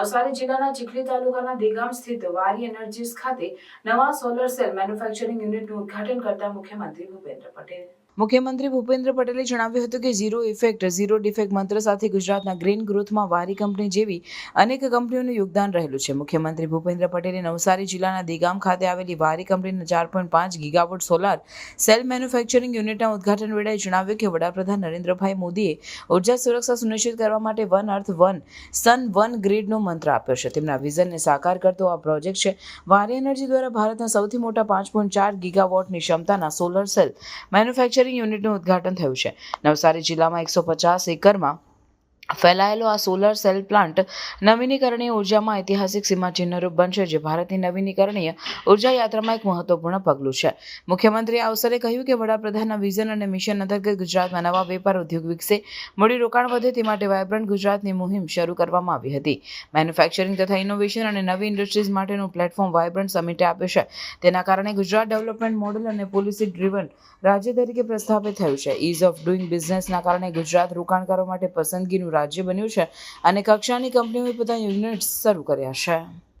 નવસારી જિલ્લાના ચીખલી તાલુકાના દેગામ સ્થિત વારી એનર્જીસ ખાતે નવા સોલર સેલ મેન્યુફેક્ચરિંગ યુનિટનું ઉદ્ઘાટન કરતા મુખ્યમંત્રી ભૂપેન્દ્ર પટેલ. મુખ્યમંત્રી ભૂપેન્દ્ર પટેલે જણાવ્યું હતું કે ઝીરો ઇફેક્ટ, ઝીરો ડિફેક્ટ મંત્ર સાથે ગુજરાતના ગ્રીન ગ્રોથમાં વારી કંપની જેવી અનેક કંપનીઓનું યોગદાન રહેલું છે. મુખ્યમંત્રી ભૂપેન્દ્ર પટેલે નવસારી જિલ્લાના દેગામ ખાતે આવેલી વારી કંપનીના ચાર પોઈન્ટ પાંચ ગીગાવોટ સોલાર સેલ મેન્યુફેક્ચરિંગ યુનિટના ઉદઘાટન વેળાએ જણાવ્યું કે વડાપ્રધાન નરેન્દ્રભાઈ મોદીએ ઊર્જા સુરક્ષા સુનિશ્ચિત કરવા માટે one earth, one sun, one ગ્રીડનો મંત્ર આપ્યો છે. તેમના વિઝનને સાકાર કરતો આ પ્રોજેક્ટ છે. વારી એનર્જી દ્વારા ભારતના સૌથી મોટા પાંચ પોઈન્ટ ચાર ગીગાવોટની ક્ષમતાના સોલર સેલ મેન્યુફેક્ચરિંગ યુનિટનું ઉદ્ઘાટન થયું છે. નવસારી જિલ્લામાં એકસો પચાસ એકરમાં ફેલાયેલો આ સોલર સેલ પ્લાન્ટ નવીનીકરણીય ઉર્જામાં ઐતિહાસિક સીમાચિહ્નરૂપ બનશે, જે ભારતની નવીનીકરણીય ઊર્જા યાત્રામાં એક મહત્વપૂર્ણ પગલું છે. મુખ્યમંત્રીએ અવસરે કહ્યું કે વડાપ્રધાનના વિઝન અને મિશન અંતર્ગત ગુજરાતમાં નવા વેપાર ઉદ્યોગ વિકસે. મૂડીરોકાણ વધે તે માટે વાયબ્રન્ટ ગુજરાતની મુહિમ શરૂ કરવામાં આવી હતી. મેન્યુફેક્ચરિંગ તથા ઇનોવેશન અને નવી ઇન્ડસ્ટ્રીઝ માટેનું પ્લેટફોર્મ વાયબ્રન્ટ સમિટે આપ્યું છે. તેના કારણે ગુજરાત ડેવલપમેન્ટ મોડલ અને પોલિસી ડ્રીવન રાજ્ય તરીકે પ્રસ્થાપિત થયું છે. ઇઝ ઓફ ડુઇંગ બિઝનેસના કારણે ગુજરાત રોકાણકારો માટે પસંદગીનું રાજ્ય બન્યું છે અને કક્ષાની કંપનીઓએ પોતાના યુનિટ્સ શરૂ કર્યા છે.